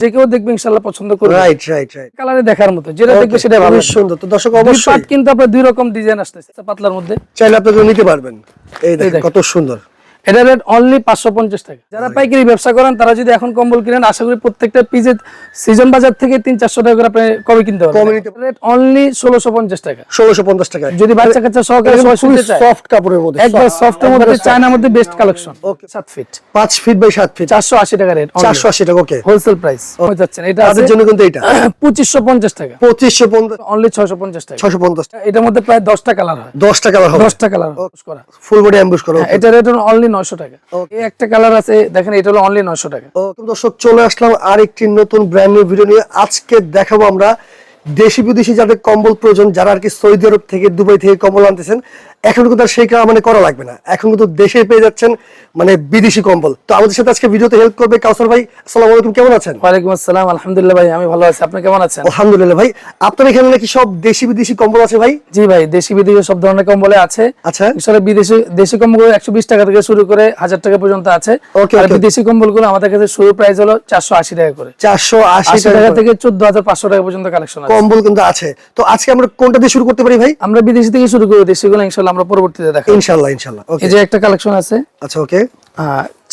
যে কেউ দেখবে ইনশাআল্লাহ পছন্দ করবে। রাইট রাইট রাইট কালারে দেখার মতো। যেটা দেখবে সেটা ভালো সুন্দর। তো দর্শক অবশ্যই। কিন্তু আপনার দুই রকম ডিজাইন আসতেছে পাতলার মধ্যে। চাইলে আপনারা নিতে পারবেন। এই দেখেন দেখেন। কত সুন্দর। এটা রেট অনলি পাঁচশো পঞ্চাশ টাকা। যারা পাইকারি ব্যবসা করেন তারা যদি এখন কম্বল কিনেন আশা করি প্রত্যেকটা পিজে সিজন বাজার থেকে তিন চারশো টাকা করে আপনি কমে কিনতে পারবেন। রেট অনলি ষোলোশো পঞ্চাশ টাকা। ষোলোশো পঞ্চাশ টাকা যদি বাচ্চা কাচ্চা সহকারে সফট কাপড়ের মধ্যে। একবার সফটের মধ্যে চায়নার মধ্যে বেস্ট কালেকশন Okay. সাত ফিট পাঁচ ফিট বাই সাত ফিট চারশো আশি টাকা রেট চারশো আশি টাকা ওকে হোলসেল প্রাইস যাচ্ছেন এটা তাদের জন্য কিন্তু এটা পঁচিশশো পঞ্চাশ টাকা। পঁচিশশো পঞ্চাশ অনলি ছয়শো পঞ্চাশ টাকা। ছশো পঞ্চাশ। এটার মধ্যে প্রায় দশটা কালার হয়। দশটা কালার হবে। দশটা কালার করা। ফুল বডি অ্যাম্বুশ করো হ্যাঁ, এটা রেট অনলি নয়শো টাকা. এই একটা কালার আছে দেখেন এটা হলো অনলি নয়শো টাকা। দর্শক চলে আসলাম আরেকটি নতুন ব্র্যান্ড নিউ ভিডিও নিয়ে। আজকে দেখাবো আমরা দেশি বিদেশি যাদের কম্বল প্রয়োজন যারা আর কি সৌদি আরব থেকে দুবাই থেকে কম্বল আনতেছেন এখন কিন্তু আর সেই কাজ মানে করা লাগবে না। এখন কিন্তু দেশে পেয়ে যাচ্ছেন মানে বিদেশি কম্বল। তো আমাদের সাথে আজকে ভিডিওতে হেল্প করবে কাউসার ভাই। আসসালামু আলাইকুম কেমন আছেন? ওয়ালাইকুম আসসালাম আলহামদুলিল্লাহ ভাই আমি ভালো আছি। আপনি কেমন আছেন? আলহামদুলিল্লাহ ভাই আপনার এখানে নাকি সব দেশি বিদেশি কম্বল আছে ভাই? জি ভাই দেশি বিদেশি সব ধরনের কম্বলে আছে। আচ্ছা। এছাড়া বিদেশি দেশি কম্বল একশো বিশ টাকা থেকে শুরু করে হাজার টাকা পর্যন্ত আছে। Okay, আর. বিদেশি কম্বলগুলো আমাদের কাছে শুরু প্রাইস হলো চারশো আশি টাকা করে। চারশো আশি আশি টাকা থেকে চোদ্দ হাজার পাঁচশো টাকা পর্যন্ত কালেকশন আছে। কম্বল কিন্তু আছে। তো আজকে আমরা কোনটা দিয়ে শুরু করতে পারি ভাই? আমরা বিদেশি থেকে শুরু করে দিই সেগুলো ইনশাল্লাহ আমরা পরবর্তীতে দেখাবো। ইনশাল্লাহ ইনশাল্লাহ ওকে এই যে একটা কালেকশন আছে। আচ্ছা ওকে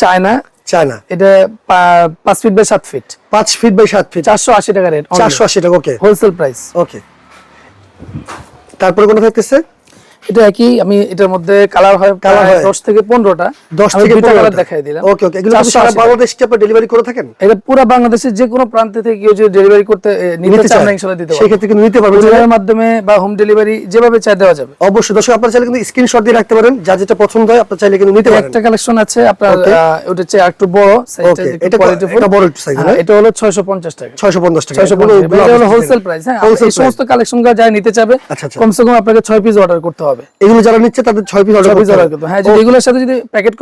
চায়না। চায়না। এটা পাঁচ ফিট বাই সাত ফিট পাঁচ ফিট বাই সাত ফিট চারশো আশি টাকা রেট চারশো আশি টাকা ওকে হোলসেল প্রাইস ওকে তারপরে কোনটা থাকতেছে এটা একই আমি এটার মধ্যে কালার হয় কালার হয়। দশ থেকে পনেরোটা। দশ আমি থেকে দুইটা পনেরো কালার দেখাই দিলাম। ওকে ওকে এগুলো সারা বাংলাদেশ কি আপনি ডেলিভারি করে থাকেন? এটা পুরো বাংলাদেশের যে কোনো প্রান্ত থেকে কেউ যদি ডেলিভারি করতে নিতে চান চায় দিতে পারব। সেক্ষেত্রে কিন্তু নিতে পারবেন। কুরিয়ারের মাধ্যমে বা হোম ডেলিভারি যেভাবে চাই দেওয়া যাবে। অবশ্যই। দর্শক আপনার চাইলে কিন্তু স্ক্রিনশট দিয়ে রাখতে পারেন। যা যেটা পছন্দ হয় আপনার চাইলে কিন্তু নিতে পারেন। একটা কালেকশন আছে আপনার ওটা হচ্ছে একটু বড় সাইজটা একটু কোয়ালিটিফুল এটা বড় একটু size, না? এটা হলো 650 টাকা। ছয়শো পঞ্চাশ টাকা। 650 এগুলো- এটা হলো হোলসেল প্রাইস হ্যাঁ। আপনি এই সমস্ত কালেকশনগুলো যারা নিতে চাবে আচ্ছা, আচ্ছা। কমসে কম আপনাকে 6 পিস অর্ডার করতে হবে। এগুলো যারা নিচ্ছে তাদের ছয় পিস অর্ডার পিস অর্ডার করতে হবে। হ্যাঁ যদি এগুলোর সাথে যদি প্যাকেট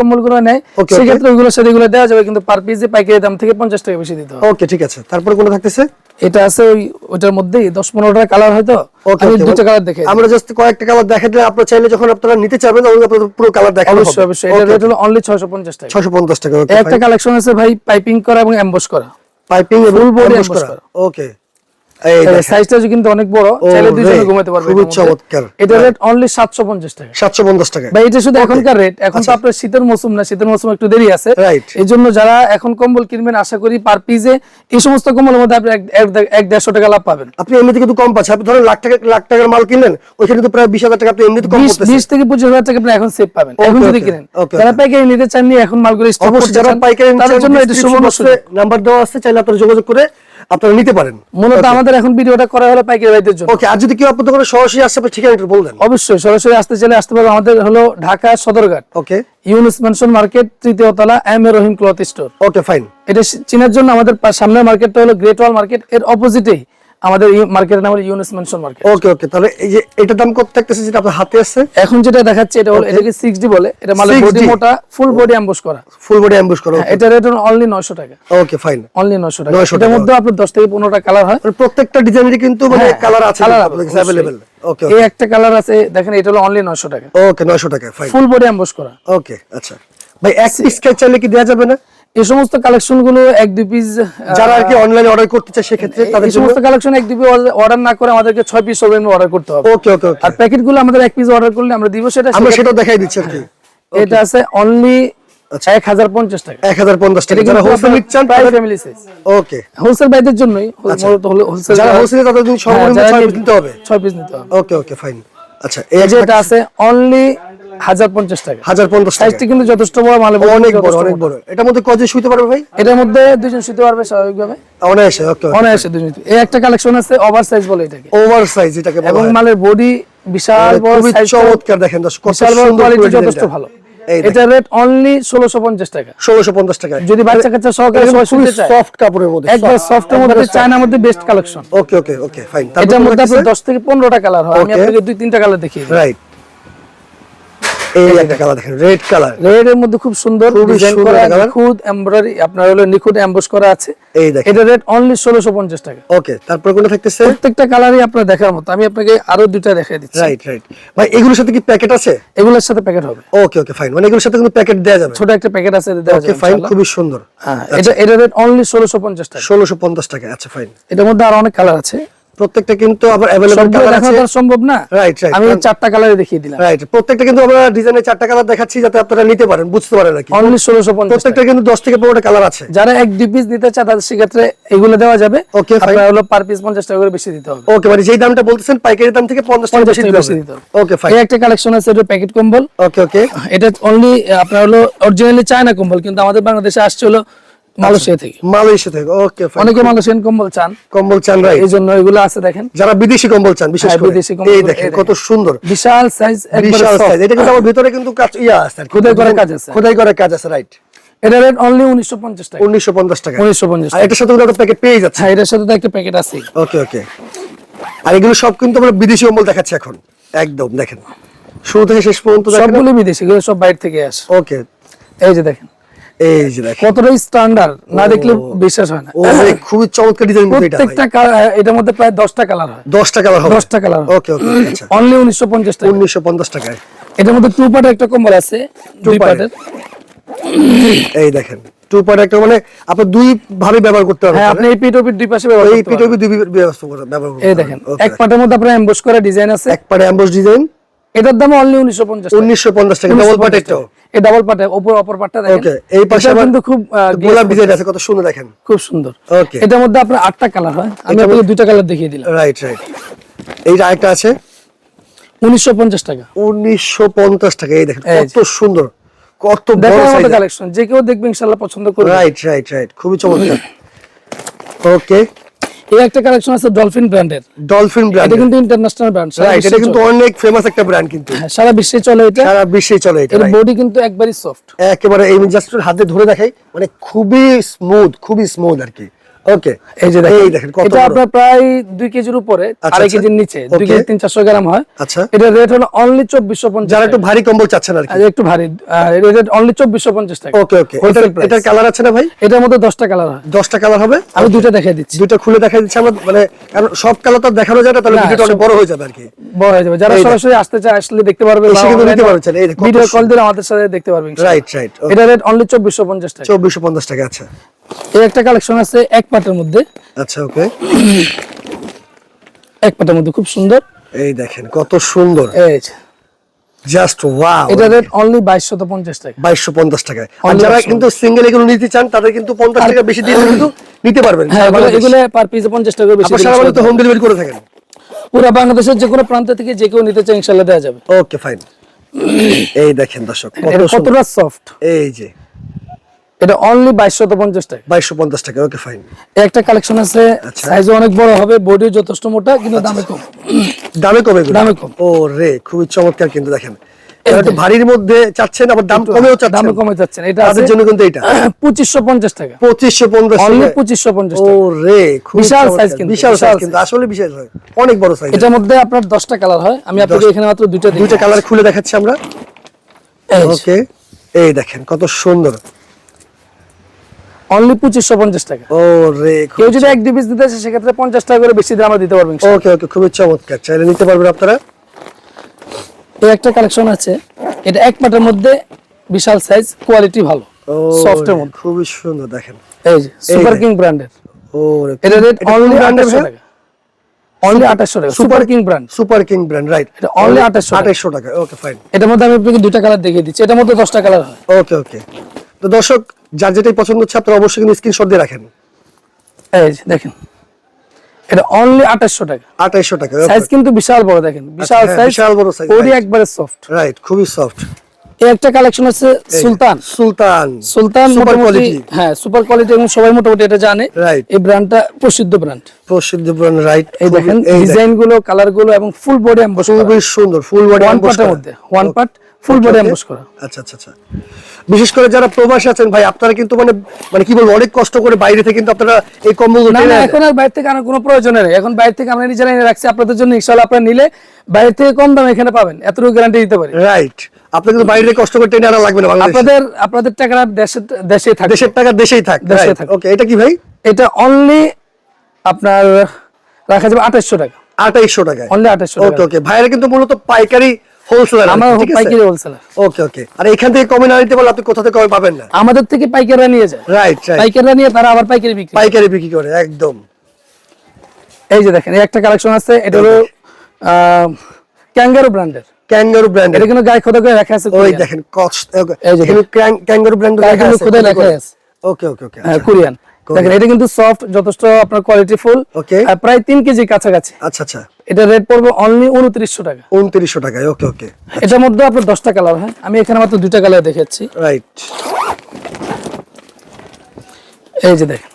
নেয়. সেক্ষেত্রে ওইগুলোর সাথে এগুলো দেওয়া যাবে কিন্তু পার পিসে পাইকারি দাম থেকে 50 টাকা বেশি দিতে হবে। ওকে ঠিক আছে। তারপরে থাকতেছে? এটা আছে ওই ওটার মধ্যেই 10 15টা কালার হয়তো আমি দুটো কালার দেখে। আমরা জাস্ট কয়েকটা কালার দেখাতে আপনারা চাইলে যখন আপনারা নিতে চাবেন তখন আপনাদের পুরো কালার দেখানো অবশ্যই অবশ্যই। এটা রেট হলো অনলি 650 টাকা। ছয়শো পঞ্চাশ টাকা একটা কালেকশন আছে ভাই পাইপিং করা এবং এমবস করা। পাইপিং এবং করা। ওকে। সাইজটা কিন্তু অনেক বড়। চাইলে দুইজনে ঘুমাতে পারবে খুবই চমৎকার। এটা রেট অনলি 750 টাকা। সাতশো পঞ্চাশ টাকা। ভাই এটা শুধু এখনকার রেট এখন তো আপনার শীতের মৌসুম না শীতের মৌসুম একটু দেরি আছে। এই জন্য যারা এখন কম্বল কিনবেন আশা করি পার পিসে এই সমস্ত কম্বলের মধ্যে আপনি এক- এক- এক দেড়শো টাকা লাভ পাবেন। আপনি এমনিতে কিন্তু কম পাচ্ছেন। আপনি ধরেন লাখ টাকা লাখ টাকার মাল কিনলেন ওইখানে কিন্তু প্রায় বিশ হাজার টাকা আপনি এমনিতে কম করতেছেন। বিশ থেকে পঁচিশ হাজার টাকা আপনি এখন সেভ পাবেন। এখন যদি কিনেন। যারা পাইকারি নিতে চাননি এখন মালগুলো স্টক করতে যারা চান, তাদের জন্য এটা সুবর্ণ নাম্বার দেওয়া আছে চাইলে আপনারা যোগাযোগ করে আপনারা নিতে পারেন। মূলত আমাদের এখন ভিডিওটা করা হলো পাইকারি ভাইদের জন্য। ওকে আর যদি কেউ আপনাদের দোকানে সরাসরি আসতে পারে ঠিকানা একটু বলবেন অবশ্যই সরাসরি আসতে চাইলে আসতে পারবে। আমাদের হলো Dhaka Sadarghat. Okay Yunus mansion market তৃতীয় তলা M A Rahim cloth store. Okay fine এটা চিনার জন্য আমাদের সামনের মার্কেটটা হলো গ্রেট ওয়াল মার্কেট। এর অপোজিটেই আমাদের মার্কেটের নাম হলো Yunus mansion market okay okay তাহলে এই যে এটার দাম কত থাকতেছে যেটা আপনার হাতে আছে এখন যেটা দেখাচ্ছে এটা হলো এটাকে সিক্স ডি বলে এটা মানে 6D বডি মোটা ফুল বডি অ্যাম্বুশ করা ফুল বডি অ্যাম্বুশ করো হ্যাঁ, এটা রেট হলো অনলি নয়শো টাকা ওকে ফাইন অনলি নয়শো টাকা 900 এটার টাকা। মধ্যে আপনার দশ থেকে পনেরোটা কালার হয় প্রত্যেকটা ডিজাইনেরই কিন্তু মানে হ্যাঁ, কালার আছে colour আপনাদের অবশ্যই। अवेलेबल ওকে এই একটা কালার আছে দেখেন এটা হলো অনলি নয়শো টাকা ওকে 900 টাকা ফাইন ফুল বডি অ্যাম্বুশ করা ওকে আচ্ছা ভাই এক পিস কেক চাইলে কি দেওয়া যাবে না এই সমস্ত কালেকশনগুলো এক দুই পিস যারা আর কি অনলাইনে অর্ডার করতে চায় সেক্ষেত্রে তাদের সমস্ত কালেকশন এক দুই অর্ডার না করে আমাদেরকে ছয় পিস সর্বনিম্ন অর্ডার করতে হবে। ওকে ওকে আর প্যাকেটগুলো আমাদের এক পিস অর্ডার করলে আমরা দিব সেটা আমরা সেটা- দেখাই দিচ্ছি আর কি। এটা আছে অনলি আচ্ছা। এক হাজার পঞ্চাশ টাকা। 1050 টাকা। এটা হ্যাঁ, যারা 6 নিবে- কিনতে হবে। ছয় পিস নিতে হবে। ওকে ওকে ফাইন আচ্ছা এই এই যে এটা আছে অনলি হাজার পঞ্চাশ টাকা। 1050 টাকা। সাইজটা কিন্তু যথেষ্ট বড় মালে অনেক বড় অনেক বড়। এটার মধ্যে কজন শুইতে পারবে ভাই? এটার মধ্যে দুজন শুতে পারবে স্বাভাবিকভাবে। অনায়াসে ওকে অনায়াসে দুজন এই একটা কালেকশন আছে ওভার সাইজ বলে এটাকে। ওভার সাইজ এটাকে এবং মালের বডি বিশাল বড় সাইজ চমৎকার দেখেন দর্শক কত সুন্দর কোয়ালিটি যথেষ্ট ভালো। এটা রেট অনলি ষোলোশো পঞ্চাশ টাকা। 1650 টাকা যদি বাচ্চা কাচ্চা সহকারে সবাই শুনতে চায় সফট কাপড়ের মধ্যে একবার সফটের মধ্যে চায়নার মধ্যে best collection okay okay okay fine এটার মধ্যে আপনার দশ থেকে পনেরোটা কালার হয় আমি আপনাকে দুই তিনটা কালার দেখিয়ে রাইট এই একটা কালার দেখেন রেড কালার রেড এর মধ্যে খুব সুন্দর ডিজাইন সুন্দর করা নিখুঁত এমব্রয়ডারি আপনার হলো নিখুঁত এমবোস করা আছে। এই দেখেন। এটা রেট অনলি টাকা। ওকে তারপর কোনটা থাকতেছে? প্রত্যেকটা কালারই আপনার দেখার মতো। আমি আপনাকে আরও দুইটা দেখাই দিচ্ছি। রাইট রাইট ভাই এগুলোর সাথে কি প্যাকেট আছে? এগুলোর সাথে প্যাকেট হবে। ওকে ওকে ফাইন মানে এগুলোর সাথে কিন্তু প্যাকেট দেওয়া যাবে ছোট একটা প্যাকেট আছে ওকে ফাইন খুবই সুন্দর। হ্যাঁ, এটা এটা রেট অনলি ষোলোশো পঞ্চাশ টাকা। ষোলোশো পঞ্চাশ টাকা আচ্ছা ফাইন এটার মধ্যে আরও অনেক কালার আছে। প্রত্যেকটা কিন্তু আবার সবগুলো কালার আছে। সম্ভব না? রাইট রাইট আমি চারটা কালারে দেখিয়ে দিলাম। রাইট প্রত্যেকটা কিন্তু আমরা ডিজাইনের চারটা কালার দেখাচ্ছি যাতে আপনারা নিতে পারেন বুঝতে পারেন আর কি। অনলি ষোলোশো পঞ্চাশ প্রত্যেকটা কিন্তু দশ থেকে পনেরোটা কালার আছে। যারা এক দুই পিস নিতে চায় তাদের সেক্ষেত্রে এগুলো দেওয়া যাবে। Fine. আপনার হলো পার পিস পঞ্চাশ টাকা করে বেশি দিতে হবে। ওকে মানে যেই দামটা বলতেছেন পাইকারি দাম থেকে পঞ্চাশ টাকা 50 বেশি টাকা বেশি দিতে হবে। ওকে ফাইন এই একটা কালেকশন আছে এটা প্যাকেট কম্বল। ওকে ওকে এটা অনলি আপনার হলো অরিজিনালি চায়না কম্বল কিন্তু আমাদের বাংলাদেশে আসছে হলো মালয়েশিয়া থেকে। মালয়েশিয়া থেকে ওকে অনেকে মালয়েশিয়ান কম্বল চান। কম্বল চান রাইট এই জন্য এগুলো আছে দেখেন। যারা বিদেশি কম্বল চান বিশেষ হ্যাঁ, করে। বিদেশি কম্বল এই দেখেন কত সুন্দর। বিশাল সাইজ বিশাল সাইজ এটা কিন্তু আমার ভিতরে কিন্তু কাজ ইয়া আছে খোদাই করা কাজ আছে। খোদাই করা কাজ আছে রাইট এটা রেট অনলি উনিশশো পঞ্চাশ টাকা। উনিশশো পঞ্চাশ টাকা। উনিশশো পঞ্চাশ আর এটার সাথে একটা প্যাকেট পেয়ে যাচ্ছে। হ্যাঁ এটার সাথে তো একটা প্যাকেট আছে ওকে ওকে আর এগুলো সব কিন্তু আমরা বিদেশি কম্বল দেখাচ্ছি এখন। একদম দেখেন। শুরু থেকে শেষ পর্যন্ত সবগুলো বিদেশি এগুলো সব বাইরে থেকে আসে। ওকে এই যে দেখেন। এই যে কতটা স্ট্যান্ডার্ড না দেখলে বিশ্বাস হয় না। খুবই চমৎকার ডিজাইন প্রত্যেকটা এটার মধ্যে প্রায় দশটা কালার হয়। দশটা কালার হবে। দশটা কালার ওকে আচ্ছা। অনলি উনিশশো টাকা উনিশশো পঞ্চাশ টাকায়। এটার মধ্যে টু পার্ট একটা কম্বল আছে দুই পার্টের এই দেখেন টু পয়েন্ট একটা মানে আপনি দুই ভাবে ব্যবহার করতে পারবেন হ্যাঁ আপনি এই পিট দুই পাশে ব্যবহার এই করতে পিটে দুই ব্যবহার করতে এই দেখেন এক পার্টের মধ্যে আপনার এমবোস করা ডিজাইন আছে। এক অ্যাম্বস ডিজাইন এটার দাম অনলি উনিশশো পঞ্চাশ উনিশশো পঞ্চাশ টাকা ডবল এই ডাবল পার্টে উপর অপর পার্টটা দেখেন। ওকে এই পাশে কিন্তু খুব গোলাপ ডিজাইন আছে কত সুন্দর দেখেন। খুব সুন্দর। ওকে এটার মধ্যে আপনার আটটা কালার হয়। আমি আপনাকে দুইটা কালার দেখিয়ে দিলাম। রাইট রাইট এইটা আরেকটা আছে? উনিশশো পঞ্চাশ টাকা। উনিশশো পঞ্চাশ টাকা এই দেখেন কত সুন্দর কত বড় সাইজ কালেকশন যে কেউ দেখবে ইনশাল্লাহ পছন্দ করবে। রাইট রাইট রাইট খুবই চমৎকার। ওকে এই একটা কালেকশন আছে ডলফিন ব্র্যান্ডের ডলফিন ব্র্যান্ড এটা কিন্তু ইন্টারন্যাশনাল ব্র্যান্ড রাইট এটা কিন্তু অনেক ফেমাস একটা ব্র্যান্ড কিন্তু। সারা বিশ্বে চলে এটা। সারা বিশ্বে চলে এটা এর বডি কিন্তু একবারই সফট একেবারে এই জাস্ট হাতে ধরে দেখাই মানে খুবই স্মুথ খুবই স্মুথ আর কি। ওকে এই যে দেখেন এই দেখেন কত এটা আপনার প্রায় দুই কেজির উপরে আচ্ছা, আড়াই আচ্ছা। কেজির নিচে দুই Okay. কেজি তিন চারশো গ্রাম হয়। আচ্ছা। এটা রেট হলো অনলি চব্বিশশো পঞ্চাশ যারা একটু ভারী কম্বল চাচ্ছেন আর কি। একটু ভারী। রেট অনলি চব্বিশশো পঞ্চাশ টাকা। ওকে ওকে। এটার কালার আছে না ভাই? এটার মধ্যে দশটা কালার হয়। দশটা কালার হবে? আমি দেখাই দিচ্ছি। দুইটা খুলে দিচ্ছি আমরা মানে কারণ সব কালার তো দেখানো যায় না তাহলে ভিডিওটা অনেক বড় হয়ে যাবে আর কি। বড় হয়ে যাবে। যারা সরাসরি আসতে চায় আসলে দেখতে পারবে এসে কিন্তু নিতে পারবে এই ভিডিও কল। দিয়ে আমাদের সাথে দেখতে পারবে রাইট রাইট এটা রেট অনলি চব্বিশশো পঞ্চাশ টাকা। চব্বিশশো পঞ্চাশ টাকা আচ্ছা। এই একটা কালেকশন আছে এক পাটের মধ্যে। আচ্ছা ওকে। এক পাটের মধ্যে খুব সুন্দর। এই দেখেন কত সুন্দর। এই জাস্ট ওয়াও এটা রেট অনলি বাইশশত পঞ্চাশ টাকা। বাইশশো পঞ্চাশ টাকায়। আর যারা কিন্তু সিঙ্গেল এগুলো নিতে চান তাদের কিন্তু পঞ্চাশ টাকা বেশি দিয়ে কিন্তু নিতে পারবেন। হ্যাঁ এগুলো পার পিসে পঞ্চাশ টাকা বেশি আপনার সারা হোম ডেলিভারি করে থাকেন। পুরো বাংলাদেশের যে কোনো প্রান্ত থেকে যে কেউ নিতে চায় ইনশাল্লাহ দেওয়া যাবে। ওকে ফাইন এই দেখেন দর্শক কত কতটা সফট এই যে। এটা অনলি বাইশশত পঞ্চাশ টাকা। বাইশশো পঞ্চাশ টাকা ওকে ফাইন একটা কালেকশন আছে আচ্ছা। সাইজ অনেক বড় হবে বডিও যথেষ্ট মোটা কিন্তু দামে কম। দামে কমে এগুলো? দামে কম। ও রে খুবই চমৎকার কিন্তু দেখেন। একটু ভারীর মধ্যে চাচ্ছেন আবার দাম কমেও চাচ্ছেন? দামে কমে যাচ্ছেন এটা তাদের জন্য কিন্তু এটা পঁচিশশো পঞ্চাশ টাকা। পঁচিশশো পঞ্চাশ অনলি পঁচিশশো পঞ্চাশ ও টাকা রে খুবই বিশাল চমৎকার। size কিন্তু, বিশাল সাইজ কিন্তু আসলে বিশাল size। অনেক বড় সাইজ এটার মধ্যে আপনার দশটা কালার হয়। আমি আপনাকে এখানে মাত্র দুইটা দুইটা কালার খুলে দেখাচ্ছি আমরা। ওকে এই দেখেন কত সুন্দর। অনলি পঁচিশশো পঞ্চাশ টাকা। ও রে কেউ যদি এক দিতে আসে সেক্ষেত্রে পঞ্চাশ টাকা করে বেশি দিতে পারব ইনশাল্লাহ। ওকে ওকে খুবই চমৎকার। চাইলে নিতে পারবেন আপনারা। এই একটা কালেকশন আছে। এটা এক পাটের মধ্যে বিশাল সাইজ কোয়ালিটি ভালো। সফটের মধ্যে। খুবই সুন্দর দেখেন। এই যে সুপার কিং ব্র্যান্ডের ও এটা রেট অনলি brand এর আঠাশশো ভাই? টাকা। অনলি টাকা। Super king brand super king brand right এটা only 2800 টাকা। আঠাইশশো টাকা ওকে ফাইন এটার মধ্যে আমি আপনাকে দুইটা কালার দেখিয়ে দিচ্ছি। এটার মধ্যে দশটা কালার হয়। ওকে ওকে তো দর্শক যার যেটাই পছন্দ হচ্ছে আপনারা অবশ্যই কিন্তু স্ক্রিনশট দিয়ে রাখেন। এই যে দেখেন এটা অনলি আঠাশশো টাকা। আঠাইশশো টাকা সাইজ কিন্তু বিশাল বড় দেখেন। বিশাল হ্যাঁ, সাইজ বিশাল বড় size, বডি একবারে সফট রাইট খুবই সফট এই একটা কালেকশন আছে সুলতান। সুলতান। সুলতান সুপার কোয়ালিটি হ্যাঁ সুপার কোয়ালিটি এবং সবাই মোটামুটি এটা জানে। রাইট এই ব্র্যান্ডটা প্রসিদ্ধ ব্র্যান্ড প্রসিদ্ধ ব্র্যান্ড রাইট এই দেখেন ডিজাইনগুলো কালারগুলো এবং ফুল বডি এমবস খুবই সুন্দর ফুল বডি ওয়ান পার্টের মধ্যে one part full body emboss করা। আচ্ছা আচ্ছা আচ্ছা। বিশেষ করে যারা প্রবাসী আছেন ভাই আপনারা কিন্তু মানে মানে কি বলব অনেক কষ্ট করে বাইরে থেকে কিন্তু আপনারা এই কম্বল না না এখন আর বাইরে থেকে আনার কোনো প্রয়োজন নেই। এখন বাইরে থেকে আমরা নিজেরা এনে রাখছি। আপনাদের জন্য ইনশাআল্লাহ আপনারা নিলে বাইরে থেকে কম দামে এখানে পাবেন। এতটুকু গ্যারান্টি দিতে পারি। রাইট বাইরে কষ্ট করে টেনে আনা লাগবে না আপনাদের আপনাদের টাকাটা দেশে দেশে থাকে দেশের টাকা দেশেই থাক দেশেই থাক। ওকে এটা কি ভাই? এটা অনলি আপনার রাখা যাবে আঠাশশো টাকা। আঠাইশশো টাকায়। অনলি আঠাশশো ওকে ওকে ভাইরা কিন্তু মূলত পাইকারি হোলসেলার আমার পাইকারি হোলসেলার ওকে ওকে আর এখান থেকে কমে না নিতে পারলে আপনি কোথা থেকে পাবেন না? আমাদের থেকে পাইকাররা নিয়ে যায়। রাইট পাইকাররা নিয়ে তারা আবার পাইকারি বিক্রি পাইকারি বিক্রি করে একদম। এই যে দেখেন একটা কালেকশন আছে এটা হলো ক্যাঙ্গারো ব্র্যান্ডের ক্যাঙ্গারু ব্র্যান্ড এটা কিন্তু গায়ে খোদা করে রাখা আছে ওই দেখেন কস্ট এই যে ক্যাঙ্গারু ব্র্যান্ড গায়ে কিন্তু খোদাই লেখা আছে। ওকে ওকে ওকে কোরিয়ান দেখেন এটা কিন্তু সফট যথেষ্ট আপনার কোয়ালিটি ফুল Okay. প্রায় তিন কেজি কাছাকাছি। আচ্ছা আচ্ছা। এটা রেট পড়বে অনলি উনত্রিশশো টাকা। উনত্রিশশো টাকায় ওকে ওকে এটার মধ্যে আপনার দশটা কালার হ্যাঁ? আমি এখানে মাত্র দুইটা কালার দেখাচ্ছি। রাইট এই যে দেখেন।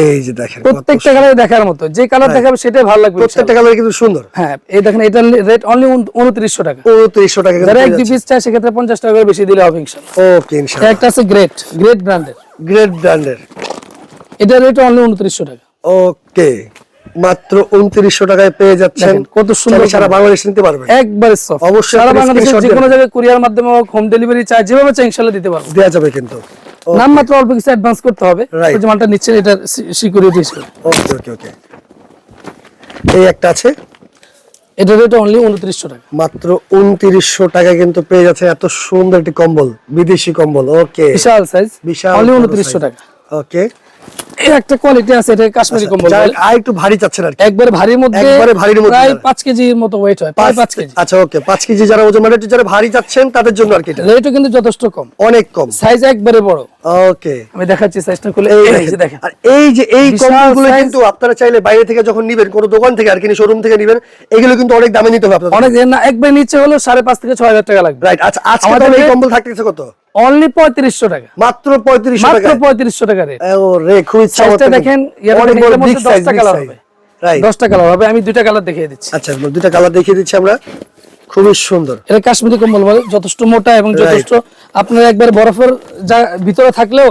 এই যে দেখেন প্রত্যেকটা কালার দেখার মতো যে কালার দেখাবে সেটাই ভালো লাগবে প্রত্যেকটা কালার কিন্তু সুন্দর। হ্যাঁ এই দেখেন এটার রেট অনলি উনত্রিশশো টাকা। উনত্রিশশো টাকা যারা এক পিস চায় সেক্ষেত্রে পঞ্চাশ টাকা করে বেশি দিলে হবে ইনশাল্লাহ ওকে ইনশাআল্লাহ। একটা আছে গ্রেট গ্রেট ব্র্যান্ডের গ্রেট ব্র্যান্ডের এটার রেট অনলি উনত্রিশশো টাকা। ওকে মাত্র উনত্রিশশো টাকায় পেয়ে যাচ্ছেন। কত সুন্দর সারা বাংলাদেশ নিতে পারবেন। একবারে সফট অবশ্যই সারা বাংলাদেশে যে কোনো জায়গায় কুরিয়ার মাধ্যমে হোম ডেলিভারি চাই যেভাবে চাই ইনশাল্লাহ দিতে পারব। দেওয়া যাবে কিন্তু। নাম মাত্র অল্প কিছু অ্যাডভান্স করতে হবে। যে মালটা নিচ্ছেন এটা সিকিউরিটি হিসেবে ওকে ওকে ওকে এই একটা আছে। এটা রেট অনলি উনত্রিশশো টাকা। মাত্র উনত্রিশশো টাকা কিন্তু পেয়ে যাচ্ছে এত সুন্দর একটি কম্বল বিদেশি কম্বল। ওকে বিশাল সাইজ বিশাল অনলি উনত্রিশশো টাকা। ওকে একটা কোয়ালিটি আছে এটা কাশ্মীরি কম্বল। আর একটু ভারী চাচ্ছেন আর একবারে ভারীর মধ্যে একবারে ভারীর মধ্যে প্রায় যারা। পাঁচ কেজির মতো ওয়েট হয় প্রায় পাঁচ কেজি। আচ্ছা ওকে পাঁচ কেজি যারা ওজন মানে যারা ভারী চাচ্ছেন তাদের জন্য আর কি এটা। রেটও কিন্তু যথেষ্ট কম। অনেক কম। সাইজ একবারে বড়। ওকে আমি দেখাচ্ছি সাইজটা খুলে। এই যে দেখেন। আর এই যে এই কম্বলগুলো কিন্তু আপনারা চাইলে বাইরে থেকে যখন নিবেন কোনো দোকান থেকে আর কি শোরুম থেকে নিবেন এগুলো কিন্তু অনেক দামে নিতে হবে আপনাদের অনেক না একবার নিচে হলো সাড়ে পাঁচ থেকে ছয় হাজার টাকা লাগবে। রাইট আচ্ছা আজকে এই কম্বল থাকতেছে কত? অনলি পঁয়ত্রিশশো টাকা। মাত্র পঁয়ত্রিশশো মাত্র টাকা পঁয়ত্রিশশো টাকা রেট ও রে খুবই দেখেন ইয়ার অনেক বড় বিগ মধ্যে সাইজ দশটা কালার হবে। রাইট দশটা কালার হবে আমি দুইটা কালার দেখিয়ে দিচ্ছি। আচ্ছা দুটা কালার দেখিয়ে দিচ্ছি আমরা। খুবই সুন্দর। এটা কাশ্মীরি কম্বল বলে যথেষ্ট মোটা এবং যথেষ্ট। আপনার একবার বরফের যা ভিতরে থাকলেও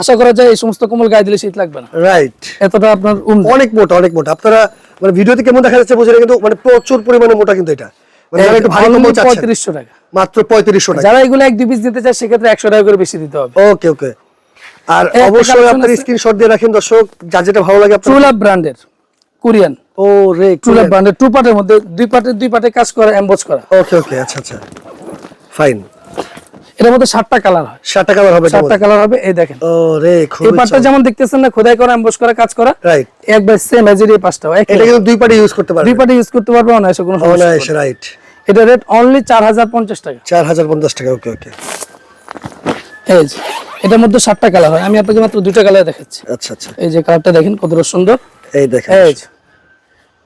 আশা করা যায় এই সমস্ত কম্বল গায়ে দিলে শীত লাগবে না। রাইট এতটা আপনার অনেক মোটা অনেক মোটা। আপনারা মানে ভিডিওতে কেমন দেখা যাচ্ছে বুঝে কিন্তু মানে প্রচুর পরিমাণে মোটা কিন্তু এটা। মানে একটু ভারী কম্বল চাচ্ছেন। পঁয়ত্রিশশো টাকা। মাত্র পঁয়ত্রিশশো টাকা। যারা এগুলো এক দুই পিস দিতে চায় সেক্ষেত্রে একশো টাকা করে বেশি দিতে হবে। ওকে ওকে। আর অবশ্যই আপনার স্ক্রিনশট দিয়ে রাখেন দর্শক যার যেটা ভালো লাগে ট্রুলাভ ব্র্যান্ডের কোরিয়ান ও রে ট্রুলাভ ব্র্যান্ডের টু পার্টের মধ্যে দুই পার্টের দুই পার্টে কাজ করা এমবোজ করা। ওকে ওকে আচ্ছা আচ্ছা। ফাইন এটার মধ্যে সাতটা কালার হয়। সাতটা কালার হবে সাতটা কালার হবে এই দেখেন। ও রে এই খুবই পার্টটা যেমন দেখতেছেন না খোদাই করা এমবোজ করা কাজ করা রাইট একবার সেম এজের এই পাঁচটা এটা কিন্তু দুই পার্টি ইউজ করতে পারবে দুই পার্টি ইউজ করতে পারবে অনায়াসে কোনো সমস্যা অনায়াস হবে না। রাইট এটা রেট অনলি চার হাজার পঞ্চাশ টাকা। চার হাজার পঞ্চাশ টাকা ওকে ওকে এই যে এটার মধ্যে সাতটা কালার হয়। আমি আপনাকে মাত্র দুইটা কালার দেখাচ্ছি। আচ্ছা আচ্ছা। এই যে কালারটা দেখেন কতটা সুন্দর। এই দেখেন। এই যে।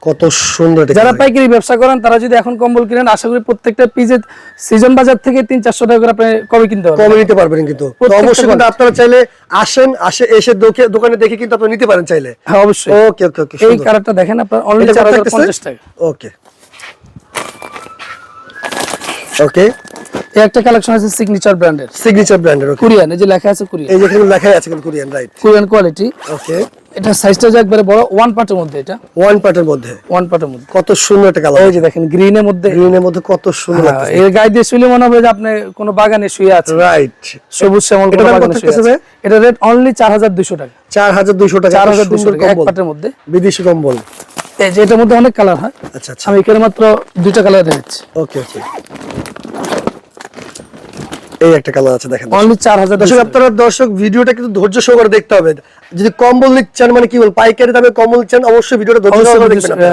কত সুন্দর যারা পাইকারি ব্যবসা করেন তারা যদি এখন কম্বল কিনেন আশা করি প্রত্যেকটা পিজে সিজন বাজার থেকে তিন চারশো টাকা করে আপনি কবে কিনতে পারবেন? কমে নিতে পারবেন কিন্তু? অবশ্যই কিন্তু আপনারা চাইলে আসেন আসে এসে দোকে- দোকানে দেখে কিন্তু আপনারা নিতে পারেন চাইলে। হ্যাঁ অবশ্যই। ওকে ওকে ওকে এই কালারটা দেখেন আপনার অনলি এটা চার হাজার পঞ্চাশ টাকা। ওকে ওকে একটা কালেকশন আছে সিগনেচার ব্র্যান্ডের সিগনেচার ব্র্যান্ডের ওকে কোরিয়ান এই যে লেখা আছে কোরিয়ান এই যে এখানে লেখাই আছে Korean right Korean quality okay এটা সাইজটা যে একবারে বড় ওয়ান পার্টের মধ্যে এটা। ওয়ান পার্টের মধ্যে। ওয়ান পার্টের মধ্যে। কত সুন্দর একটা কালার ওই যে দেখেন গ্রিনের মধ্যে। গ্রিনের মধ্যে কত সুন্দর হ্যাঁ, লাগছে এর গায়ে দিয়ে শুলে মনে হবে যে আপনি কোনো বাগানে শুয়ে আছেন। রাইট সবুজ শ্যামল কোনো বাগানে শুয়ে আছেন। এটা রেট অনলি চার হাজার দুশো টাকা। চার হাজার দুইশো টাকা চার এত হাজার দুশো সুন্দর টাকা এক পার্টের মধ্যে। বিদেশি কম্বল। এই যে এটার মধ্যে অনেক কালার হয়। আচ্ছা আচ্ছা। আমি এখানে মাত্র দুইটা কালার ওকে ওকে এই একটা কালার আছে দেখেন। অনলি চার হাজার দর্শক আপনারা দর্শক ভিডিওটা কিন্তু ধৈর্য সহকারে দেখতে হবে। যদি কম্বল নিচ্ছেন মানে কি বল পাইকারি দামে কম্বল নিচ্ছেন অবশ্যই ভিডিওটা ধৈর্য সহকারে দেখবেন টাকা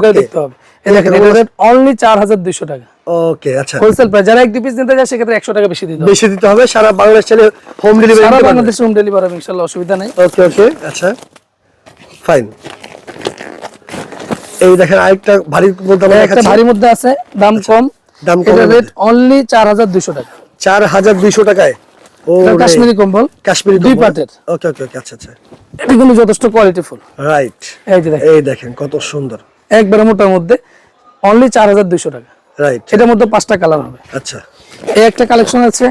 Okay. দেখতে হবে। এই দেখেন এটা রেট অনলি চার হাজার দুইশো টাকা। ওকে আচ্ছা। হোলসেল প্রাইস যারা এক পিস নিতে যায় সেক্ষেত্রে একশো টাকা বেশি দিতে হবে। বেশি দিতে হবে সারা বাংলাদেশ চাইলে হোম ডেলিভারি সারা বাংলাদেশে হোম ডেলিভারি হবে ইনশাল্লাহ অসুবিধা নেই। ওকে ওকে আচ্ছা। ফাইন এই দেখেন আরেকটা ভারী আমরা একটা ভারীর মধ্যে আছে দাম কম। দাম কম রেট অনলি চার হাজার দুইশো টাকা। চার হাজার দুইশো টাকায়। ও কাশ্মীরি কম্বল কাশ্মীরি দুই পাটের। ওকে ওকে ওকে আচ্ছা আচ্ছা। এটা কিন্তু যথেষ্ট কোয়ালিটি ফুল। রাইট এই দেখেন। এই দেখেন কত সুন্দর। একবারে মোটার মধ্যে অনলি চার হাজার দুইশো টাকা। রাইট এটার মধ্যে পাঁচটা কালার হবে। আচ্ছা। এই একটা কালেকশন আছে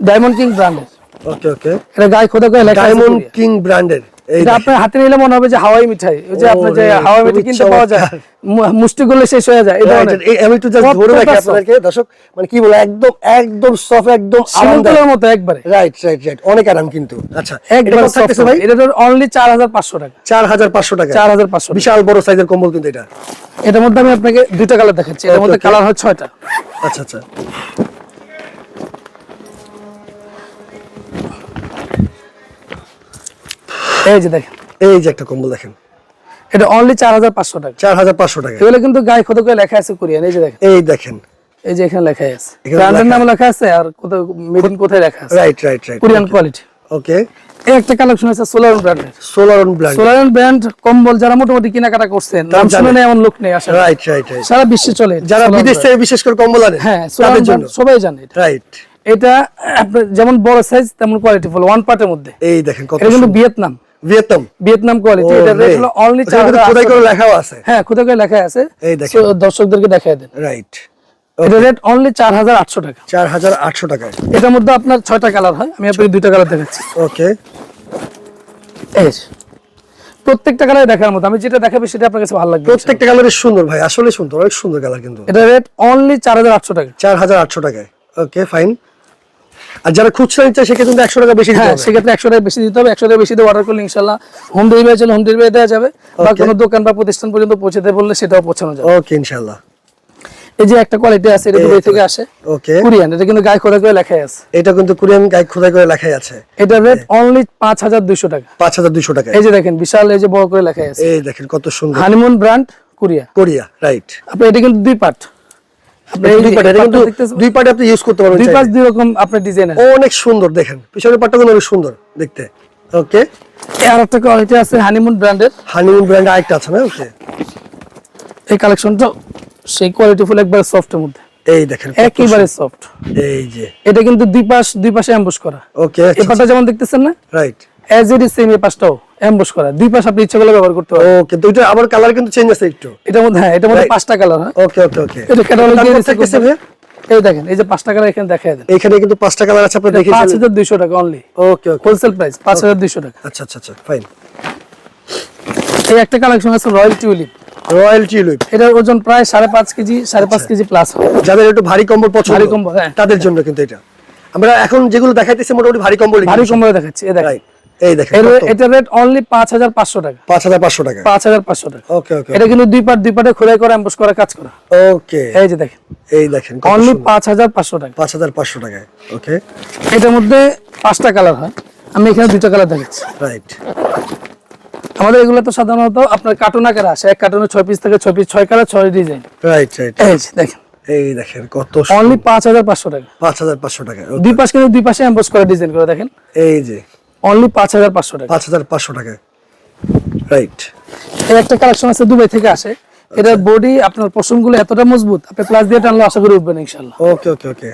ডায়মন্ড কিং ব্র্যান্ডের ওকে ওকে। এটা গায়ে খোদা করে লেখা ডায়মন্ড কিং ব্র্যান্ডের এটা আপনার হাতে নিলে মনে হবে যে হাওয়াই মিঠাই। ওই যে আপনার যে হাওয়াই মিঠাই কিনতে পাওয়া যায় মুষ্টি করলে শেষ হয়ে যায় এই- আমি একটু জাস্ট ধরে রাখি আপনাদেরকে দর্শক মানে কি বলে একদম একদম সফট একদম শিমুলগুলোর মতো একবারে। রাইট রাইট রাইট অনেক আরাম কিন্তু। আচ্ছা একবার থাকতেছে ভাই? এটা অনলি চার হাজার পাঁচশো টাকা। চার হাজার পাঁচশো টাকা। চার হাজার পাঁচশো বিশাল বড় সাইজের কম্বল কিন্তু এটা। এটার মধ্যে আমি আপনাকে দুইটা কালার দেখাচ্ছি। এটার মধ্যে কালার হয় ছয়টা। আচ্ছা আচ্ছা। এই যে দেখেন। এই যে একটা কম্বল দেখেন। এটা অনলি চার হাজার পাঁচশো টাকা। চার হাজার পাঁচশো টাকা। এগুলো কিন্তু গায়ে করে লেখা আছে কোরিয়ান এই যে দেখেন। এই দেখেন। এই যে এখানে লেখা আছে। ব্র্যান্ডের নাম লেখা আছে আর কোথাও কোথায় লেখা আছে। Right right right Korean quality okay এই একটা কালেকশন আছে ব্র্যান্ডের ব্র্যান্ড ব্র্যান্ড কম্বল যারা মোটামুটি কেনাকাটা করছেন নাম শুনে এমন লোক নেই আসলে রাইট রাইট রাইট সারা বিশ্বে চলে যারা বিদেশ। থেকে বিশেষ করে কম্বল আনে হ্যাঁ জন্য। সবাই জানে রাইট এটা যেমন বড় সাইজ তেমন কোয়ালিটি ফুল ওয়ান পার্টের মধ্যে। এই দেখেন কত এটা কিন্তু। ভিয়েতনাম। ভিয়েতনাম। ভিয়েতনাম কোয়ালিটি এটা। হলো অনলি হাজার খোদাই করে টাকা। আছে। হ্যাঁ কোথায় করে লেখা আছে। এই দেখেন। দর্শকদেরকে দেন। রাইট এটা রেট অনলি চার হাজার আটশো টাকা। চার হাজার আটশো টাকায়। এটার মধ্যে আপনার ছয়টা কালার হয় আমি আপনাকে দুইটা কালার দেখাচ্ছি। ওকে এই প্রত্যেকটা কালার দেখার মতো আমি যেটা দেখাবো সেটা আপনার কাছে ভালো লাগবে প্রত্যেকটা কালারের সুন্দর ভাই আসলে সুন্দর অনেক সুন্দর কালার কিন্তু। এটা রেট অনলি চার হাজার আটশো টাকা। চার হাজার আটশো টাকায়। ওকে ফাইন আর যারা খুচরা নিচ্ছে সেক্ষেত্রে কিন্তু একশো টাকা বেশি হ্যাঁ সেক্ষেত্রে একশো টাকা বেশি দিতে হবে একশো টাকা বেশি দিয়ে অর্ডার করলে ইনশাল্লাহ হোম ডেলিভারি চলে হোম ডেলিভারি দেওয়া যাবে বা কোনো দোকান বা প্রতিষ্ঠান পর্যন্ত পৌঁছে দেয় বললে সেটাও পৌঁছানো যাবে। ওকে ইনশাল্লাহ এই যে একটা কোয়ালিটি আছে এটা দুবাই থেকে আসে। ওকে কোরিয়ান এটা কিন্তু গায়ে খোদাই করে লেখাই আছে। এটা কিন্তু কোরিয়ান গাইড খোদাই করে লেখাই আছে। এটা রেট অনলি পাঁচ হাজার দুইশো টাকা। পাঁচ হাজার দুশো টাকায় এই যে দেখেন বিশাল এই যে বড় করে লেখাই আছে। এই দেখেন কত সুন্দর। Honeymoon brand Korea Korea right আপনি এটা কিন্তু দুই পার্ট দুই যে এই কিন্তু পার্টটা দুই পার্টে আপনি ইউজ করতে পারবেন দুই পাশ দুই রকম আপনার ডিজাইন আছে। অনেক সুন্দর দেখেন। পিছনের পার্টটা কিন্তু অনেক সুন্দর দেখতে। ওকে আর একটা কোয়ালিটি আছে হানিমুন ব্র্যান্ডের হানিমুন ব্র্যান্ড আরেকটা আছে না? ওকে এই কালেকশনটা সেই কোয়ালিটি ফুল একবার সফটের মধ্যে। এই দেখেন একেবারে সফট এই যে। এটা কিন্তু দুই পাশ দুই পাশে অ্যাম্বুশ করা। ওকে এই পাশটা যেমন দেখতেছেন না? Right as it is same এই পাশটাও। করা। দুই পাশ আপনি ইচ্ছা করলে ব্যবহার করতে পারেন। ওকে তো এটা আবার কালার কিন্তু চেঞ্জ আছে একটু। এটার মধ্যে হ্যাঁ এটার মধ্যে পাঁচটা কালার হয়। ওকে ওকে ওকে এটা ক্যাটালগ দিয়ে ভাইয়া? এই দেখেন এই যে পাঁচটা কালার এখানে দেখাই দেন। এখানে কিন্তু পাঁচটা কালার আছে আপনি দেখে পাঁচ হাজার দুইশো টাকা only okay okay wholesale price পাঁচ হাজার দুইশো টাকা। আচ্ছা আচ্ছা আচ্ছা ফাইন এই একটা কালেকশন আছে রয়্যাল টিউলিপ রয়্যাল টিউলিপ এটার ওজন প্রায় সাড়ে পাঁচ কেজি সাড়ে পাঁচ কেজি প্লাস যাদের একটু ভারী কম্বল পছন্দ ভারী কম্বল, হ্যাঁ। তাদের জন্য কিন্তু এটা। আমরা এখন যেগুলো দেখাইতেছি মোটামুটি ভারী কম্বল ভারী কম্বল দেখাচ্ছি এই দেখেন। রাইট এই দেখেন এটার রেট অনলি পাঁচ হাজার পাঁচশো টাকা। পাঁচ হাজার পাঁচশো টাকা। পাঁচ হাজার পাঁচশো টাকা। ওকে ওকে এটা কিন্তু দুই দুই খোদাই করে করা কাজ করা। ওকে এই যে দেখেন। এই দেখেন অনলি পাঁচ হাজার পাঁচশো টাকা। পাঁচ হাজার পাঁচশো টাকায়। ওকে এটার মধ্যে পাঁচটা কালার হয়। আমি এখানে দুইটা কালার দেখাচ্ছি। রাইট আমাদের এগুলো তো সাধারণত আপনার কার্টুন আকারে আসে। এক কার্টুনে ছয় পিস থেকে ছয় পিস ছয় কালার ছয় ডিজাইন রাইট রাইট এই যে দেখেন। এই দেখেন কত অনলি পাঁচ হাজার পাঁচশো টাকা। পাঁচ হাজার পাঁচশো টাকা okay, দুই পাশ কিন্তু দুই পাশে অ্যাম্বুশ করে ডিজাইন করে দেখেন। এই যে। অনলি পাঁচ হাজার পাঁচশো টাকা। পাঁচ হাজার পাঁচশো রাইট এই একটা কালেকশন আছে দুবাই থেকে আসে। এটার বডি আপনার পশমগুলো এতটা মজবুত আপনি প্লাস দিয়ে টানলে আশা করি উঠবেন ইনশাল্লাহ ওকে ওকে ওকে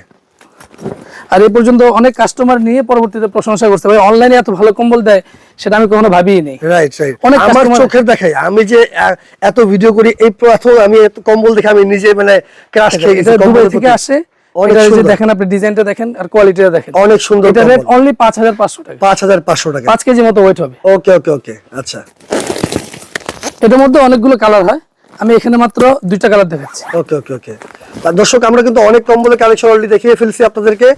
আর এই পর্যন্ত অনেক কাস্টমার নিয়ে পরবর্তীতে প্রশংসা করতে পারে অনলাইনে এত ভালো কম্বল দেয় সেটা আমি কখনো ভাবিই নেই। রাইট রাইট অনেক আমার চোখের দেখাই আমি যে এত ভিডিও করি এই প্রথম আমি এত কম্বল দেখে আমি নিজে মানে ক্রাশ খেয়ে গেছি দুবাই থেকে আসে। অনেক এটা এই যে সুন্দর। দেখেন আপনি ডিজাইনটা দেখেন আর কোয়ালিটিটা দেখেন। অনেক সুন্দর এটা রেট অনলি পাঁচ হাজার পাঁচশো টাকা। পাঁচ হাজার পাঁচশো টাকা। পাঁচ কেজি মতো ওয়েট হবে। ওকে ওকে ওকে আচ্ছা। এটার মধ্যে অনেকগুলো কালার হয়। আমি এখানে মাত্র দুইটা কালার দেখাচ্ছি। ওকে ওকে ওকে। দর্শক আমরা কিন্তু অনেক কম্বলের কালেকশন অলরেডি দেখিয়ে ফেলছি আপনাদেরকে।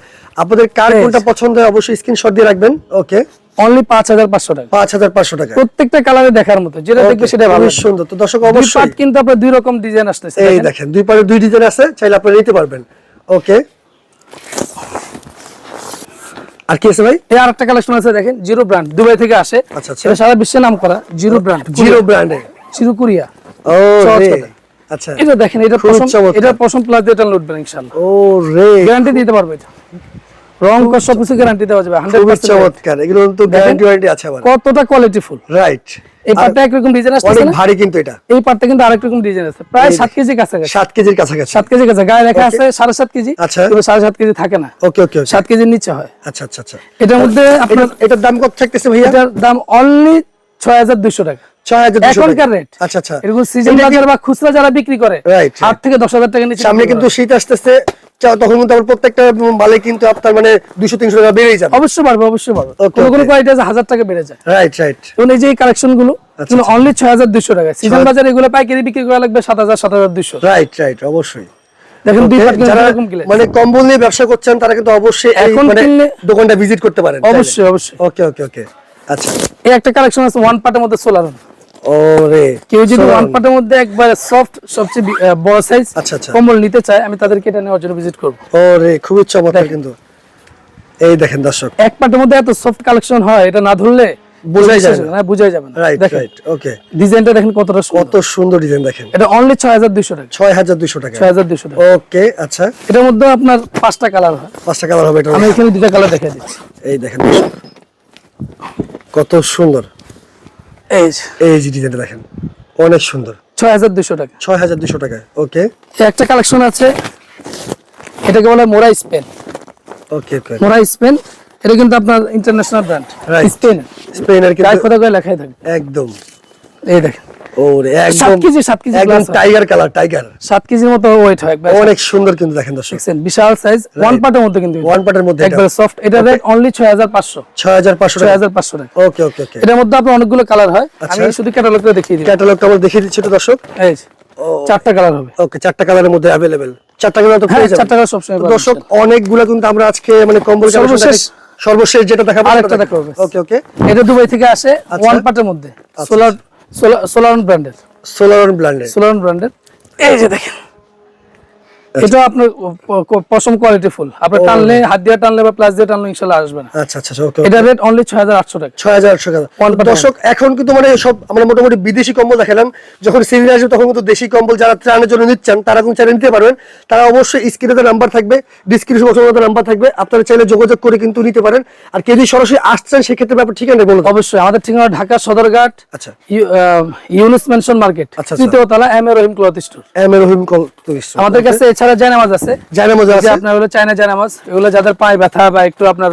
আপনাদের কার কোনটা পছন্দ হয় অবশ্যই স্ক্রিনশট দিয়ে রাখবেন। ওকে। অনলি পাঁচ হাজার পাঁচশো টাকা। পাঁচ হাজার পাঁচশো টাকা। প্রত্যেকটা কালারে দেখার মতো। যেটা দেখবে সেটা ভালো সুন্দর। তো দর্শক অবশ্যই কিন্তু আপনার দুই রকম ডিজাইন আসতেছে। এই দেখেন। দেখেন দুই পারে দুই ডিজাইন আছে চাইলে আপনারা নিতে পারবেন। ওকে আর কি আছে ভাই? এই কালেকশন আছে দেখেন জিরো ব্র্যান্ড দুবাই থেকে আসে। আচ্ছা, আচ্ছা। এটা সারা বিশ্বে নাম করা জিরো ব্র্যান্ড জিরো ব্র্যান্ডে জিরো কোরিয়া ও। আচ্ছা। এটা দেখেন এটা পশম এটা পশম প্লাস দিয়ে ইনশাআল্লাহ। ও রে। গ্যারান্টি দিতে পারবে এটা। রং কস সব কিছু গ্যারান্টি দেওয়া যাবে হান্ড্রেড খুবই চমৎকার। এগুলো তো গ্যারান্টি ওয়ারেন্টি আছে আবার। কতটা কোয়ালিটিফুল রাইট এই পাটটা একরকম ডিজাইন আসছে অনেক ভারী কিন্তু এটা। এই পাটটা কিন্তু আরেক রকম ডিজাইন আছে। প্রায় সাত কেজি কাছাকাছি। সাত কেজির কাছাকাছি। সাত কেজি কাছে গায়ে লেখা আছে সাড়ে সাত কেজি আচ্ছা। তবে সাড়ে সাত কেজি থাকে না। ওকে ওকে সাত কেজির নিচে হয়। আচ্ছা আচ্ছা আচ্ছা। এটার মধ্যে আপনার এটার দাম কত থাকতেছে ভাইয়া? এটার দাম অনলি ছয় হাজার দুইশো টাকা। এখনকার রেট আচ্ছা আচ্ছা। এরকম সিজন বাজার বা খুচরা যারা বিক্রি করে আট থেকে দশ হাজার টাকা নিচে সামনে কিন্তু শীত আসতেছে তখন কিন্তু আমার প্রত্যেকটা মালে কিন্তু আপনার মানে দুশো তিনশো টাকা বেড়েই যাবে। অবশ্যই পারবে অবশ্যই পারবে কোনো কোনো কোয়ালিটি আছে হাজার টাকা বেড়ে যায়। রাইট রাইট এবং এই যে কালেকশনগুলো অনলি ছয় হাজার দুশো টাকা। সিজন বাজার এগুলো পাইকারি বিক্রি করা লাগবে সাত হাজার সাত হাজার দুশো রাইট রাইট অবশ্যই। দেখেন দুই মানে কম্বল নিয়ে ব্যবসা করছেন তারা কিন্তু অবশ্যই এখন মানে দোকানটা ভিজিট করতে পারেন অবশ্যই অবশ্যই। ওকে ওকে ওকে আচ্ছা। এই একটা কালেকশন আছে ওয়ান পার্টের মধ্যে সোলার ওরে কেউ যদি Solar ওয়ান পার্টের মধ্যে একবারে সফট সবচেয়ে বড় সাইজ আচ্ছা, আচ্ছা। কম্বল নিতে চায় আমি তাদেরকে এটা নেওয়ার জন্য ভিজিট করব। ওরে খুবই চমৎকার কিন্তু। এই দেখেন দর্শক। এক পার্টের মধ্যে এত সফট কালেকশন হয় এটা না ধরলে বোঝাই যায় না। না বোঝাই যাবে না। রাইট রাইট ওকে ডিজাইনটা দেখেন কতটা কত সুন্দর ডিজাইন দেখেন। এটা অনলি ছয় হাজার দুইশো টাকা। ছয় হাজার দুশো টাকা। ছয় হাজার দুইশো টাকা। ওকে আচ্ছা। এটার মধ্যে আপনার পাঁচটা কালার হয়। পাঁচটা কালার হবে এটা আমি এখানে দুটা কালার দিচ্ছি। এই দেখেন কত সুন্দর। এই এই যে ডিজাইনটা দেখেন অনেক সুন্দর। ছয় হাজার দুশো টাকা। ছয় হাজার দুশো টাকা ওকে একটা কালেকশন আছে এটাকে বলে মোরা স্পেন। ওকে ওকে মোরা স্পেন এটা কিন্তু আপনার ইন্টারন্যাশনাল ব্র্যান্ড. স্পেন স্পেনের। কিন্তু কথা করে লেখাই থাকে। একদম। এই দেখেন। ওরে সাত একদম কেজি সাত কেজি একদম টাইগার কালার টাইগার সাত কেজির মতো ওয়েট হয় একবার অনেক সুন্দর কিন্তু দেখেন দর্শক। দেখছেন বিশাল সাইজ ওয়ান পার্টের মধ্যে কিন্তু ওয়ান পার্টের মধ্যে একবার সফট এটা রেট অনলি ছয় হাজার পাঁচশো। ছয় হাজার পাঁচশো ছয় টাকা হাজার পাঁচশো টাকা। ওকে ওকে ওকে এটার মধ্যে আপনার অনেকগুলো কালার হয়। আচ্ছা। আমি শুধু ক্যাটালগটা দেখিয়ে দিই ক্যাটালগটা আমরা দেখিয়ে দিচ্ছি তো দর্শক। এই চারটা কালার হবে। ওকে চারটা কালারের মধ্যে চারটা কালার তো হ্যাঁ পেয়ে যাবেন। চারটা কালার সবসময় দর্শক অনেকগুলো কিন্তু আমরা আজকে মানে কম্বল সর্বশেষ- সর্বশেষ যেটা দেখাবো আরেকটা দেখাবো, ওকে ওকে এটা দুবাই থেকে আসে আচ্ছা। ওয়ান পার্টের মধ্যে। সোলার সোলার ব্র্যান্ডের সোলারন ব্র্যান্ডের সোলার ব্র্যান্ডের এই যে দেখেন। এটা আপনার পশম কোয়ালিটি ফুল। আপনি টানলে হাত দিয়ে টানলে বা প্লাস দিয়ে টানলে আসবে না। আচ্ছা আচ্ছা ওকে এটা রেট অনলি ছয় হাজার আটশো টাকা। ছয় হাজার আটশো টাকা। দর্শক এখন কিন্তু মানে সব আমরা মোটামুটি বিদেশি কম্বল দেখালাম। যখন আসবে তখন কিন্তু দেশি কম্বল যারা ত্রাণের জন্য নিচ্ছেন তারা কিন্তু চাইলে নিতে পারবেন। তারা অবশ্যই স্ক্রিনে নাম্বার থাকবে ডিসক্রিপশন বক্সে নাম্বার থাকবে। আপনারা চাইলে যোগাযোগ করে কিন্তু নিতে পারেন। আর কেউ যদি সরাসরি আসছেন সেক্ষেত্রে ব্যাপার ঠিকানা বলে দেবো অবশ্যই আমাদের ঠিকানা ঢাকা সদরঘাট আচ্ছা। ইউনুস মেনশন মার্কেট আচ্ছা, আচ্ছা। তৃতীয় তলা M A Rahim cloth store M A Rahim call আমাদের কাছে এছাড়া জায়নামাজ আছে। জায়নামাজ আছে। আপনার হলো চায়না জায়নামাজ এগুলো যাদের পায়ে ব্যথা বা একটু আপনার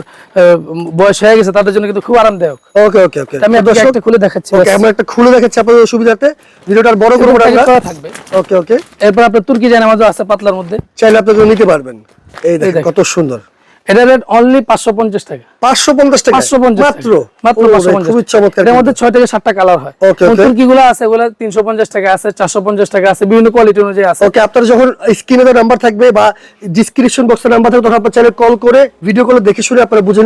বয়স হয়ে গেছে তাদের জন্য কিন্তু খুব আরামদায়ক। ওকে ওকে ওকে। আমি আপনাকে একটা খুলে দেখাচ্ছি ওকে আমরা একটা খুলে দেখাচ্ছি আপনাদের সুবিধাতে ভিডিওটা আর বড় করব না প্যাকেট থাকবে। ওকে ওকে। এরপর আপনার তুর্কি জায়নামাজও আছে পাতলার মধ্যে। চাইলে আপনি নিতে পারবেন। এই দেখেন। কত সুন্দর। এটা রেট অনলি পাঁচশো পঞ্চাশ টাকা। পাঁচশো পঞ্চাশ টাকা? পাঁচশো পঞ্চাশ মাত্র? মাত্র পাঁচশো পঞ্চাশ খুবই চমৎকার এর মধ্যে ছয় থেকে সাতটা কালার হয়। আছে তিনশো পঞ্চাশ টাকা আছে চারশো পঞ্চাশ টাকা আছে বিভিন্ন কোয়ালিটি অনুযায়ী আছে। ওকে আপনার যখন স্ক্রিনে নাম্বার থাকবে বা ডিসক্রিপশন বক্সে নাম্বার থাকবে তখন আপনার চাইলে কল করে ভিডিও কলে দেখে শুনে আপনারা বুঝে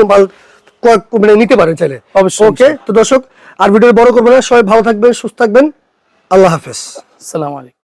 মানে নিতে পারেন চাইলে অবশ্যই, ওকে তো দর্শক আর ভিডিও বড় করব না। সবাই ভালো থাকবেন সুস্থ থাকবেন। আল্লাহ হাফেজ। আসসালামু আলাইকুম।